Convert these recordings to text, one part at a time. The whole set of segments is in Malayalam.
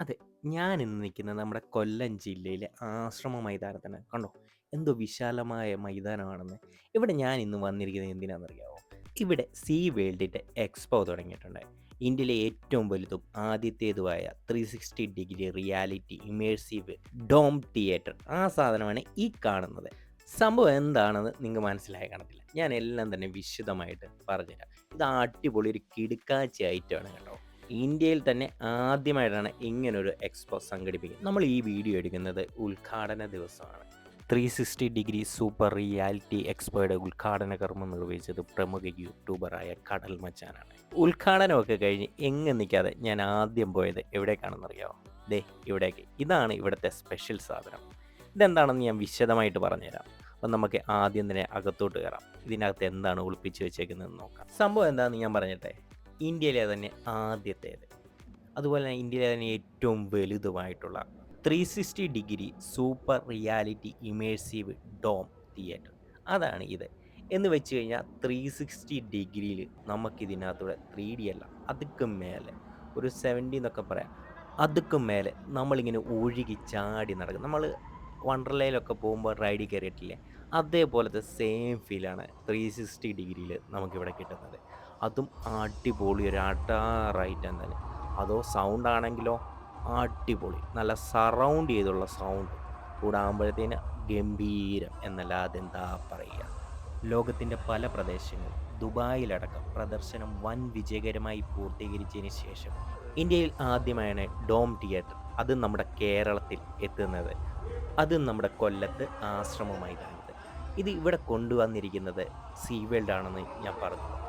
അതെ. ഞാൻ ഇന്ന് നിൽക്കുന്നത് നമ്മുടെ കൊല്ലം ജില്ലയിലെ ആശ്രമ മൈതാനത്താണ്. കണ്ടോ? എന്തോ വിശാലമായ മൈതാനമാണെന്ന്. ഇവിടെ ഞാൻ ഇന്ന് വന്നിരിക്കുന്നത് എന്തിനാണെന്നറിയാമോ? ഇവിടെ സീ വേൾഡിന്റെ എക്സ്പോ തുടങ്ങിയിട്ടുണ്ട്. ഇന്ത്യയിലെ ഏറ്റവും വലുതും ആദ്യത്തേതുമായ 360 degree reality immersive dome theatre. ആ സാധനമാണ് ഈ കാണുന്നത്. സംഭവം എന്താണെന്ന് നിങ്ങൾക്ക് മനസ്സിലായി കാണത്തില്ല. ഞാൻ എല്ലാം തന്നെ വിശദമായിട്ട് പറഞ്ഞുതരാം. ഇത് അടിപൊളി ഒരു കിടുക്കാച്ചി ഐറ്റമാണ് കേട്ടോ. ഇന്ത്യയിൽ തന്നെ ആദ്യമായിട്ടാണ് ഇങ്ങനൊരു എക്സ്പോ സംഘടിപ്പിക്കുന്നത്. നമ്മൾ ഈ വീഡിയോ എടുക്കുന്നത് ഉദ്ഘാടന ദിവസമാണ്. 360 ഡിഗ്രി സൂപ്പർ റിയാലിറ്റി എക്സ്പോയുടെ ഉദ്ഘാടന കർമ്മം നിർവഹിച്ചത് പ്രമുഖ യൂട്യൂബറായ കടൽ മച്ചാനാണ്. ഉദ്ഘാടനമൊക്കെ കഴിഞ്ഞ് എങ്ങും നിൽക്കാതെ ഞാൻ ആദ്യം പോയത് എവിടേക്കാണെന്നറിയാമോ? ദേ ഇവിടേക്ക്. ഇതാണ് ഇവിടുത്തെ സ്പെഷ്യൽ സാധനം. ഇതെന്താണെന്ന് ഞാൻ വിശദമായിട്ട് പറഞ്ഞുതരാം. അപ്പം നമുക്ക് ആദ്യം തന്നെ അകത്തോട്ട് കയറാം. ഇതിനകത്ത് എന്താണ് ഒളിപ്പിച്ച് വെച്ചേക്കുന്നതെന്ന് നോക്കാം. സംഭവം എന്താണെന്ന് ഞാൻ പറഞ്ഞിട്ടെ. ഇന്ത്യയിലെ തന്നെ ആദ്യത്തേത് അതുപോലെ തന്നെ ഇന്ത്യയിലെ തന്നെ ഏറ്റവും വലുതുമായിട്ടുള്ള 360 degree super reality immersive dome theatre അതാണ് ഇത്. എന്ന് വെച്ച് കഴിഞ്ഞാൽ 360 ഡിഗ്രിയിൽ നമുക്കിതിനകത്തൂടെ ത്രീ ഡി അല്ല അതുക്കും മേലെ ഒരു 70 എന്നൊക്കെ പറയാം. അതുക്കും മേലെ നമ്മളിങ്ങനെ ഒഴുകി ചാടി നടക്കും. നമ്മൾ വണ്ടർലയിലൊക്കെ പോകുമ്പോൾ റൈഡിൽ കയറിയിട്ടില്ലേ? അതേപോലത്തെ സെയിം ഫീലാണ് 360 ഡിഗ്രിയിൽ നമുക്കിവിടെ കിട്ടുന്നത്. അതും അടിപൊളി ഒരു അടാറായിട്ട് തന്നെ. അതോ സൗണ്ട് ആണെങ്കിലോ അടിപൊളി. നല്ല സറൗണ്ട് ചെയ്തുള്ള സൗണ്ട് കൂടാകുമ്പോഴത്തേന് ഗംഭീരം എന്നല്ലാതെ എന്താ പറയുക. ലോകത്തിന്റെ പല പ്രദേശങ്ങളും ദുബായിലടക്കം പ്രദർശനം വൻ വിജയകരമായി പൂർത്തീകരിച്ചതിന് ശേഷം ഇന്ത്യയിൽ ആദ്യമായാണ് ഡോം തിയേറ്റർ അത് നമ്മുടെ കേരളത്തിൽ എത്തുന്നത്. അത് നമ്മുടെ കൊല്ലത്ത് ആശ്രമമായി കാണുന്നത് ഇത് ഇവിടെ കൊണ്ടുവന്നിരിക്കുന്നത് സീ വേൾഡ് ആണെന്ന് ഞാൻ പറഞ്ഞു.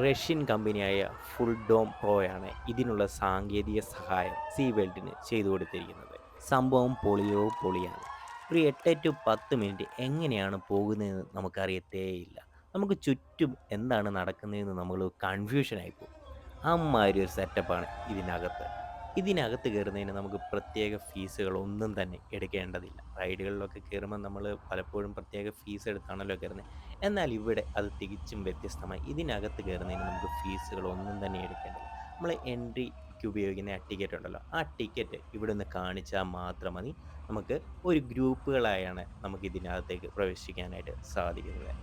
റഷ്യൻ കമ്പനിയായ ഫുൾ ഡോം പ്രോയാണ് ഇതിനുള്ള സാങ്കേതിക സഹായം സീ വേൾഡിന് ചെയ്തു കൊടുത്തിരിക്കുന്നത്. സംഭവം പൊളിയോ പൊളിയാണ്. ഒരു എട്ട് ടു 10 മിനിറ്റ് എങ്ങനെയാണ് പോകുന്നതെന്ന് നമുക്കറിയത്തേയില്ല. നമുക്ക് ചുറ്റും എന്താണ് നടക്കുന്നതെന്ന് നമ്മൾ കൺഫ്യൂഷനായി പോകും. അമ്മാതിരി ഒരു സെറ്റപ്പാണ് ഇതിനകത്ത്. ഇതിനകത്ത് കയറുന്നതിന് നമുക്ക് പ്രത്യേക ഫീസുകളൊന്നും തന്നെ എടുക്കേണ്ടതില്ല. റൈഡുകളിലൊക്കെ കയറുമ്പോൾ നമ്മൾ പലപ്പോഴും പ്രത്യേക ഫീസ് എടുത്താണല്ലോ കയറുന്നത്. എന്നാൽ ഇവിടെ അത് തികച്ചും വ്യത്യസ്തമായി. ഇതിനകത്ത് കയറുന്നതിന് നമുക്ക് ഫീസുകളൊന്നും തന്നെ എടുക്കേണ്ടതില്ല. നമ്മൾ എൻട്രിക്ക് ഉപയോഗിക്കുന്ന ആ ടിക്കറ്റ് ഉണ്ടല്ലോ ആ ടിക്കറ്റ് ഇവിടെ നിന്ന് കാണിച്ചാൽ മാത്രം മതി. നമുക്ക് ഒരു ഗ്രൂപ്പുകളായാണ് നമുക്ക് ഇതിനകത്തേക്ക് പ്രവേശിക്കാനായിട്ട് സാധിക്കുന്നത്.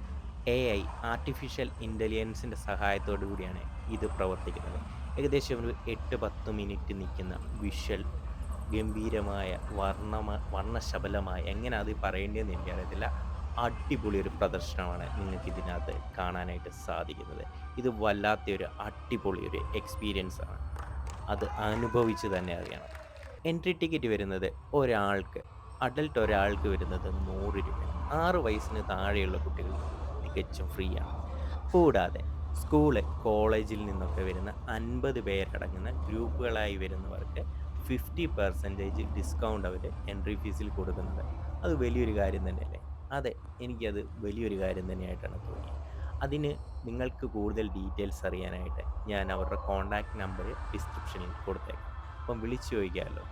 എ ഐ ആർട്ടിഫിഷ്യൽ ഇന്റലിജൻസിന്റെ സഹായത്തോടു കൂടിയാണ് ഇത് പ്രവർത്തിക്കുന്നത്. ഏകദേശം ഒരു 8, 10 മിനിറ്റ് നിൽക്കുന്ന വിഷ്വൽ ഗംഭീരമായ വർണമ വർണശബലമായ എങ്ങനെ അത് പറയേണ്ടതെന്ന് എനിക്കറിയത്തില്ല. അടിപൊളി ഒരു പ്രദർശനമാണ് നിങ്ങൾക്ക് ഇതിനകത്ത് കാണാനായിട്ട് സാധിക്കുന്നത്. ഇത് വല്ലാത്തൊരു അടിപൊളി ഒരു എക്സ്പീരിയൻസ് ആണ്. അത് അനുഭവിച്ച് തന്നെ അറിയണം. എൻട്രി ടിക്കറ്റ് വരുന്നത് ഒരാൾക്ക് അഡൽട്ട് ഒരാൾക്ക് വരുന്നത് നൂറ് രൂപയാണ്. ആറ് വയസ്സിന് താഴെയുള്ള കുട്ടികൾ തികച്ചും ഫ്രീ ആണ്. കൂടാതെ സ്കൂൾ, കോളേജിൽ നിന്നൊക്കെ വരുന്ന 50 പേരടങ്ങുന്ന ഗ്രൂപ്പുകളായി വരുന്നവർക്ക് 50% ഡിസ്കൗണ്ട് അവർ എൻട്രി ഫീസിൽ കൊടുക്കുന്നത് അത് വലിയൊരു കാര്യം തന്നെയല്ലേ? അതെ എനിക്കത് വലിയൊരു കാര്യം തന്നെയായിട്ടാണ് തോന്നിയത്. അതിന് നിങ്ങൾക്ക് കൂടുതൽ ഡീറ്റെയിൽസ് അറിയാനായിട്ട് ഞാൻ അവരുടെ കോൺടാക്റ്റ് നമ്പർ ഡിസ്ക്രിപ്ഷനിൽ കൊടുത്തേക്കാം. അപ്പം വിളിച്ചു ചോദിക്കാമല്ലോ.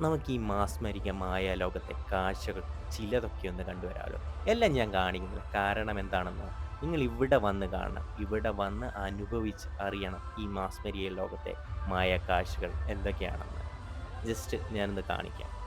നമുക്ക് ഈ മാസ്മരികമായ ലോകത്തെ കാഴ്ചകൾ ചിലതൊക്കെ ഒന്ന് കണ്ടുവരാമല്ലോ. എല്ലാം ഞാൻ കാണിക്കുന്നില്ല. കാരണം എന്താണെന്നോ? നിങ്ങൾ ഇവിടെ വന്ന് കാണണം. ഇവിടെ വന്ന് അനുഭവിച്ച് അറിയണം ഈ മാസ്മരിയ ലോകത്തെ മായക്കാഴ്ചകൾ എന്തൊക്കെയാണെന്ന്. ജസ്റ്റ് ഞാനൊന്ന് കാണിക്കാം.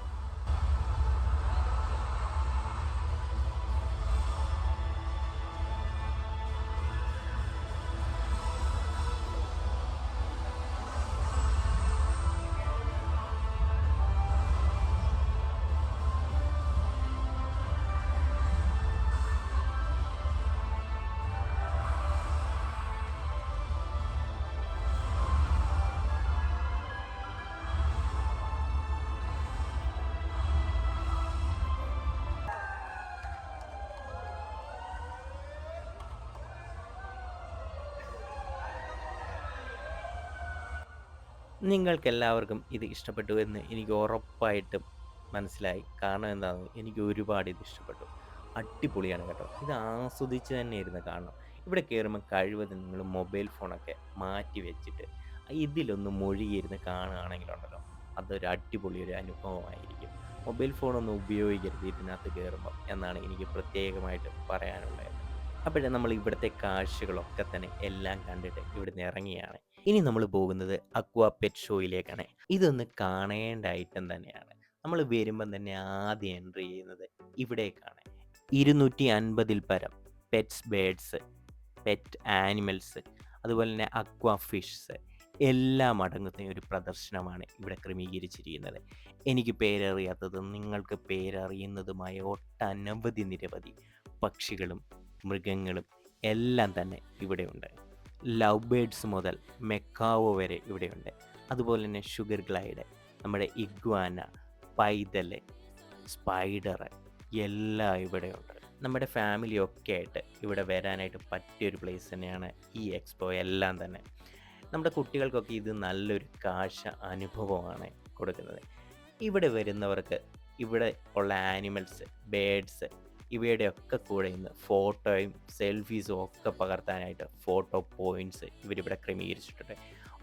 നിങ്ങൾക്കെല്ലാവർക്കും ഇത് ഇഷ്ടപ്പെട്ടു എന്ന് എനിക്ക് ഉറപ്പായിട്ടും മനസ്സിലായി. കാരണം എന്താണെന്ന് എനിക്ക് ഒരുപാട് ഇത് ഇഷ്ടപ്പെട്ടു. അടിപൊളിയാണ് കേട്ടോ. ഇത് ആസ്വദിച്ച് തന്നെ ഇരുന്ന് കാണണം. ഇവിടെ കയറുമ്പോൾ കഴിവതും നിങ്ങൾ മൊബൈൽ ഫോണൊക്കെ മാറ്റി വെച്ചിട്ട് ഇതിലൊന്ന് മൊഴിയിരുന്ന് കാണുകയാണെങ്കിലുണ്ടല്ലോ അതൊരു അടിപൊളി ഒരു അനുഭവമായിരിക്കും. മൊബൈൽ ഫോണൊന്നും ഉപയോഗിക്കരുത് ഇതിനകത്ത് കയറുമ്പോൾ എന്നാണ് എനിക്ക് പ്രത്യേകമായിട്ട് പറയാനുള്ളത്. അപ്പോഴേ നമ്മൾ ഇവിടുത്തെ കാഴ്ചകളൊക്കെ തന്നെ എല്ലാം കണ്ടിട്ട് ഇവിടുന്ന് ഇറങ്ങിയാണ്. ഇനി നമ്മൾ പോകുന്നത് അക്വാ പെറ്റ് ഷോയിലേക്കാണ് ഇതൊന്ന് കാണേണ്ട ഐറ്റം തന്നെയാണ്. നമ്മൾ വരുമ്പം തന്നെ ആദ്യം എൻട്രി ചെയ്യുന്നത് ഇവിടേക്കാണ്. ഇരുന്നൂറ്റി അൻപതിൽ പരം പെറ്റ്സ് ബേഡ്സ് പെറ്റ് ആനിമൽസ് അതുപോലെ തന്നെ അക്വാ ഫിഷ്സ് എല്ലാം അടങ്ങുന്ന ഒരു പ്രദർശനമാണ് ഇവിടെ ക്രമീകരിച്ചിരിക്കുന്നത്. എനിക്ക് പേരറിയാത്തതും നിങ്ങൾക്ക് പേരറിയുന്നതുമായ ഒട്ടനവധി നിരവധി പക്ഷികളും മൃഗങ്ങളും എല്ലാം തന്നെ ഇവിടെ ഇവിടെയുണ്ട് ലവ് ബേഡ്സ് മുതൽ മെക്കാവോ വരെ ഇവിടെയുണ്ട്. അതുപോലെ തന്നെ ഷുഗർ ഗ്ലൈഡ് നമ്മുടെ ഇഗ്വാന പൈതൽ സ്പൈഡർ എല്ലാം ഇവിടെയുണ്ട്. നമ്മുടെ ഫാമിലി ഒക്കെ ആയിട്ട് ഇവിടെ വരാനായിട്ട് പറ്റിയൊരു പ്ലേസ് തന്നെയാണ് ഈ എക്സ്പോ എല്ലാം തന്നെ. നമ്മുടെ കുട്ടികൾക്കൊക്കെ ഇത് നല്ലൊരു കാഴ്ച അനുഭവമാണ് കൊടുക്കുന്നത്. ഇവിടെ വരുന്നവർക്ക് ഇവിടെ ഉള്ള ആനിമൽസ് ബേഡ്സ് ഇവയുടെയൊക്കെ കൂടെ ഇന്ന് ഫോട്ടോയും സെൽഫീസും ഒക്കെ പകർത്താനായിട്ട് ഫോട്ടോ പോയിന്റ്സ് ഇവരിവിടെ ക്രമീകരിച്ചിട്ടുണ്ട്.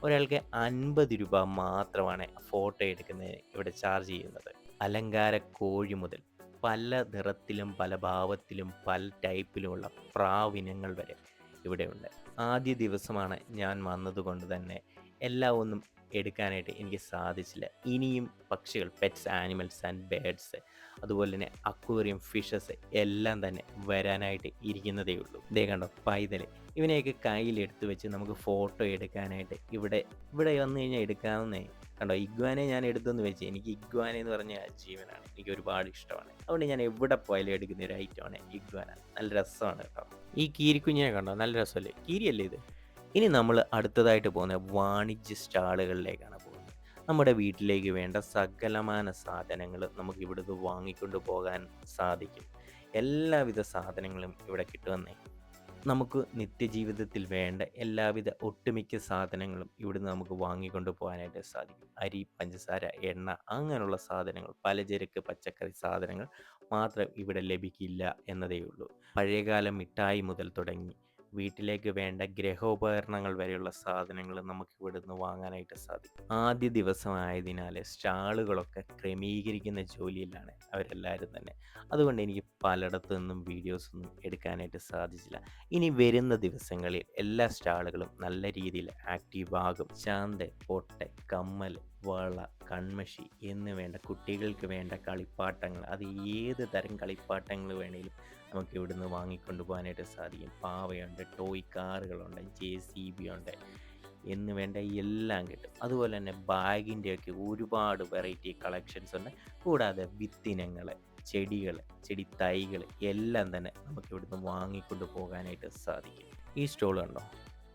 ഒരാൾക്ക് അൻപത് രൂപ മാത്രമാണ് ഫോട്ടോ എടുക്കുന്നതിന് ഇവിടെ ചാർജ് ചെയ്യുന്നത്. അലങ്കാര കോഴി മുതൽ പല നിറത്തിലും പല ഭാവത്തിലും പല ടൈപ്പിലുമുള്ള പ്രാവിനങ്ങൾ വരെ ഇവിടെയുണ്ട്. ആദ്യ ദിവസമാണ് ഞാൻ വന്നതുകൊണ്ട് തന്നെ എല്ലാ ഒന്നും എടുക്കാനായിട്ട് എനിക്ക് സാധിച്ചില്ല. ഇനിയും പക്ഷികൾ പെറ്റ്സ് ആനിമൽസ് ആൻഡ് ബേഡ്സ് അതുപോലെ തന്നെ അക്വേറിയം ഫിഷസ് എല്ലാം തന്നെ വരാനായിട്ട് ഇരിക്കുന്നതേ ഉള്ളൂ. ഇതേ കണ്ടോ പൈതൽ ഇവനെയൊക്കെ എടുത്തു വെച്ച് നമുക്ക് ഫോട്ടോ എടുക്കാനായിട്ട് ഇവിടെ ഇവിടെ വന്നു കഴിഞ്ഞാൽ എടുക്കാവുന്നേ. കണ്ടോ ഇഗ്വാനെ ഞാൻ എടുത്തെന്ന് വെച്ച് എനിക്ക് ഇഗ്വാനെ എന്ന് പറഞ്ഞ ജീവനാണ്. എനിക്ക് ഒരുപാട് ഇഷ്ടമാണ്. അതുകൊണ്ട് ഞാൻ എവിടെ പോയാലും എടുക്കുന്ന ഒരു ഐറ്റമാണ് ഇഗ്വാന. നല്ല രസമാണ് കേട്ടോ. ഈ കീരിക്കുഞ്ഞിനെ കണ്ടോ നല്ല രസമല്ലേ? കീരിയല്ലേ ഇത്? ഇനി നമ്മൾ അടുത്തതായിട്ട് പോകുന്ന വാണിജ്യ സ്റ്റാളുകളിലേക്കാണ് നമ്മുടെ വീട്ടിലേക്ക് വേണ്ട സകലമാന സാധനങ്ങൾ നമുക്ക് ഇവിടുന്ന് വാങ്ങിക്കൊണ്ട് പോകാൻ സാധിക്കും. എല്ലാവിധ സാധനങ്ങളും ഇവിടെ കിട്ടുമെന്നേ. നമുക്ക് നിത്യജീവിതത്തിൽ വേണ്ട എല്ലാവിധ ഒട്ടുമിക്ക സാധനങ്ങളും ഇവിടുന്ന് നമുക്ക് വാങ്ങിക്കൊണ്ട് പോകാനായിട്ട് സാധിക്കും. അരി പഞ്ചസാര എണ്ണ അങ്ങനെയുള്ള സാധനങ്ങൾ പലചരക്ക് പച്ചക്കറി സാധനങ്ങൾ മാത്രം ഇവിടെ ലഭിക്കില്ല എന്നതേ ഉള്ളൂ പഴയകാല മിഠായി മുതൽ തുടങ്ങി വീട്ടിലേക്ക് വേണ്ട ഗ്രഹോപകരണങ്ങൾ വരെയുള്ള സാധനങ്ങൾ നമുക്ക് ഇവിടുന്ന് വാങ്ങാനായിട്ട് സാധിക്കും. ആദ്യ ദിവസമായതിനാൽ സ്റ്റാളുകളൊക്കെ ക്രമീകരിക്കുന്ന ജോലിയിലാണ് അവരെല്ലാവരും തന്നെ. അതുകൊണ്ട് എനിക്ക് പലയിടത്തു നിന്നും വീഡിയോസ് ഒന്നും എടുക്കാനായിട്ട് സാധിച്ചില്ല. ഇനി വരുന്ന ദിവസങ്ങളിൽ എല്ലാ സ്റ്റാളുകളും നല്ല രീതിയിൽ ആക്റ്റീവ് ആകും ശാന്ത പൊട്ടെ കമ്മൽ വള കൺമഷി എന്ന് വേണ്ട കുട്ടികൾക്ക് വേണ്ട കളിപ്പാട്ടങ്ങൾ. അത് ഏത് തരം കളിപ്പാട്ടങ്ങൾ വേണേലും നമുക്ക് ഇവിടുന്ന് വാങ്ങിക്കൊണ്ട് പോകാനായിട്ട് സാധിക്കും. പാവയുണ്ട് ടോയ് കാറുകളുണ്ട് ജെ സി ബി ഉണ്ട് എന്ന് വേണ്ട എല്ലാം കിട്ടും. അതുപോലെ തന്നെ ബാഗിന്റെയൊക്കെ ഒരുപാട് വെറൈറ്റി കളക്ഷൻസ് ഉണ്ട്. കൂടാതെ വിത്തിനങ്ങൾ ചെടികൾ ചെടി തൈകൾ എല്ലാം തന്നെ നമുക്ക് ഇവിടുന്ന് വാങ്ങിക്കൊണ്ട് പോകാനായിട്ട് സാധിക്കും. ഈ സ്റ്റോൾ കണ്ടോ?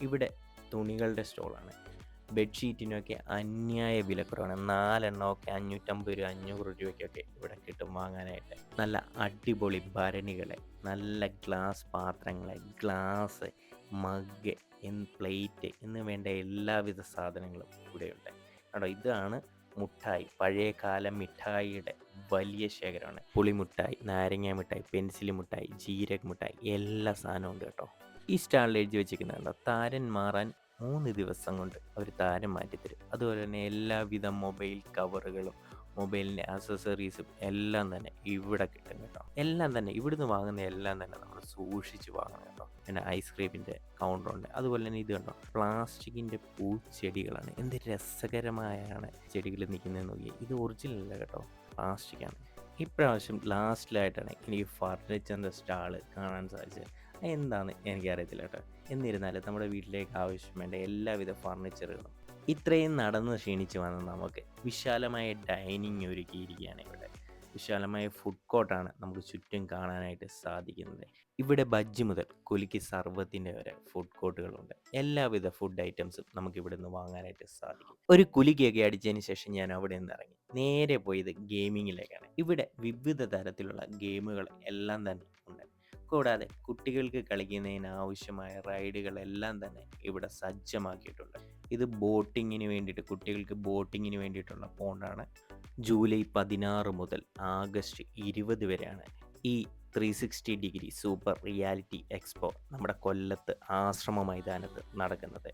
ഇവിടെ തുണികളുടെ സ്റ്റോളാണ്. ബെഡ്ഷീറ്റിനൊക്കെ അന്യായ വിലക്കുറവാണ്. നാലെണ്ണമൊക്കെ അഞ്ഞൂറ്റമ്പത് രൂപ അഞ്ഞൂറ് രൂപയ്ക്കൊക്കെ ഇവിടെ കിട്ടും വാങ്ങാനായിട്ട്. നല്ല അടിപൊളി ഭരണികൾ നല്ല ഗ്ലാസ് പാത്രങ്ങൾ ഗ്ലാസ് മഗ് എൻ പ്ലേറ്റ് എന്ന് വേണ്ട എല്ലാവിധ സാധനങ്ങളും ഇവിടെയുണ്ട്. കേട്ടോ ഇതാണ് മുട്ടായി പഴയകാല മിഠായിയുടെ വലിയ ശേഖരമാണ്. പുളിമുട്ടായി നാരങ്ങ മിഠായി പെൻസിൽ മിഠായി ജീരക മിഠായി എല്ലാ സാധനവും ഉണ്ട് കേട്ടോ. ഈ സ്റ്റാളിൽ എഴുതി വെച്ചിരിക്കുന്നുണ്ടോ താരൻ മാറാൻ മൂന്ന് ദിവസം കൊണ്ട് അവർ താരം മാറ്റിത്തരും അതുപോലെ തന്നെ എല്ലാവിധ മൊബൈൽ കവറുകളും മൊബൈലിന്റെ ആക്സസറീസും എല്ലാം തന്നെ ഇവിടെ കിട്ടും കേട്ടോ. എല്ലാം തന്നെ ഇവിടുന്ന് വാങ്ങുന്ന എല്ലാം തന്നെ നമ്മൾ സൂക്ഷിച്ച് വാങ്ങണം കേട്ടോ. പിന്നെ ഐസ്ക്രീമിന്റെ കൗണ്ടറുണ്ട് അതുപോലെ തന്നെ ഇത് കണ്ടോ? പ്ലാസ്റ്റിക്കിന്റെ പൂച്ചെടികളാണ്. എന്ത് രസകരമായാണ് ചെടികൾ നിൽക്കുന്നത് നോക്കി ഇത് ഒറിജിനൽ അല്ല കേട്ടോ. പ്ലാസ്റ്റിക്കാണ്. ഇപ്രാവശ്യം ലാസ്റ്റിലായിട്ടാണ് എനിക്ക് ഫർണിച്ചറിന്റെ സ്റ്റാൾ കാണാൻ സാധിച്ചത്. എന്താണ് എനിക്കറിയത്തില്ല കേട്ടോ എന്നിരുന്നാലും നമ്മുടെ വീട്ടിലേക്ക് ആവശ്യം വേണ്ട എല്ലാവിധ ഫർണിച്ചറുകളും ഇത്രയും നടന്ന് ക്ഷീണിച്ച് വന്ന നമുക്ക് വിശാലമായ ഡൈനിങ് ഒരുക്കിയിരിക്കുകയാണ് ഇവിടെ. വിശാലമായ ഫുഡ് കോർട്ടാണ് നമുക്ക് ചുറ്റും കാണാനായിട്ട് സാധിക്കുന്നത്. ഇവിടെ ബജ്ജി മുതൽ കുലുക്കി സർവത്തിന്റെ വരെ ഫുഡ് കോർട്ടുകളുണ്ട് എല്ലാവിധ ഫുഡ് ഐറ്റംസും നമുക്ക് ഇവിടെ നിന്ന് വാങ്ങാനായിട്ട് സാധിക്കും. ഒരു കുലുക്കിയൊക്കെ അടിച്ചതിന് ശേഷം ഞാൻ അവിടെ നിന്ന് ഇറങ്ങി. നേരെ പോയത് ഗെയിമിങ്ങിലേക്കാണ് ഇവിടെ വിവിധ തരത്തിലുള്ള ഗെയിമുകൾ എല്ലാം തന്നെ ഉണ്ട്. കൂടാതെ കുട്ടികൾക്ക് കളിക്കുന്നതിന് ആവശ്യമായ റൈഡുകളെല്ലാം തന്നെ ഇവിടെ സജ്ജമാക്കിയിട്ടുണ്ട്. ഇത് ബോട്ടിങ്ങിന് വേണ്ടിയിട്ട് കുട്ടികൾക്ക് ബോട്ടിങ്ങിന് വേണ്ടിയിട്ടുള്ള പോണ്ടാണ്. ജൂലൈ പതിനാറ് മുതൽ ആഗസ്റ്റ് ഇരുപത് വരെയാണ് ഈ three sixty degree super reality expo നമ്മുടെ കൊല്ലത്ത് ആശ്രമ മൈതാനത്ത് നടക്കുന്നത്.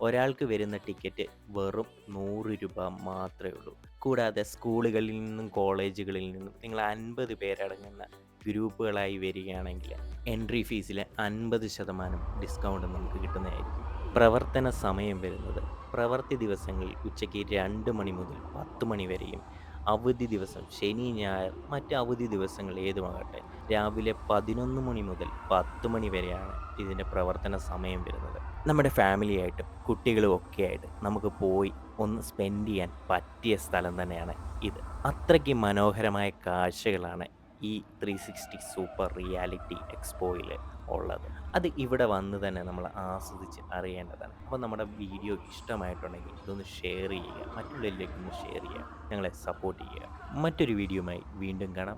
ഒരാൾക്ക് വരുന്ന ടിക്കറ്റ് വെറും നൂറ് രൂപ മാത്രമേ ഉള്ളൂ. കൂടാതെ സ്കൂളുകളിൽ നിന്നും കോളേജുകളിൽ നിന്നും നിങ്ങൾ അൻപത് പേരടങ്ങുന്ന ഗ്രൂപ്പുകളായി വരികയാണെങ്കിൽ എൻട്രി ഫീസിൽ അൻപത് ശതമാനം ഡിസ്കൗണ്ട് നമുക്ക് കിട്ടുന്നതായിരിക്കും. പ്രവർത്തന സമയം വരുന്നത് പ്രവൃത്തി ദിവസങ്ങളിൽ ഉച്ചയ്ക്ക് രണ്ട് മണി മുതൽ പത്ത് മണി വരെയും. അവധി ദിവസം ശനി ഞായർ മറ്റ് അവധി ദിവസങ്ങൾ ഏതുമാകട്ടെ. രാവിലെ പതിനൊന്ന് മണി മുതൽ പത്ത് മണി വരെയാണ് ഇതിന്റെ പ്രവർത്തന സമയം വരുന്നത്. നമ്മുടെ ഫാമിലിയായിട്ടും കുട്ടികളും ഒക്കെ ആയിട്ട് നമുക്ക് പോയി ഒന്ന് സ്പെൻഡ് ചെയ്യാൻ പറ്റിയ സ്ഥലം തന്നെയാണ് ഇത്. അത്രയ്ക്ക് മനോഹരമായ കാഴ്ചകളാണ് ഈ ത്രീ സിക്സ്റ്റി സൂപ്പർ റിയാലിറ്റി എക്സ്പോയിൽ ഉള്ളത്. അത് ഇവിടെ വന്ന് തന്നെ നമ്മൾ ആസ്വദിച്ച് അറിയേണ്ടതാണ്. അപ്പോൾ നമ്മുടെ വീഡിയോ ഇഷ്ടമായിട്ടുണ്ടെങ്കിൽ ഇതൊന്ന് ഷെയർ ചെയ്യുക. മറ്റുള്ളവരിലേക്ക് ഒന്ന് ഷെയർ ചെയ്യുക. ഞങ്ങളെ സപ്പോർട്ട് ചെയ്യുക. മറ്റൊരു വീഡിയോയുമായി വീണ്ടും കാണാം.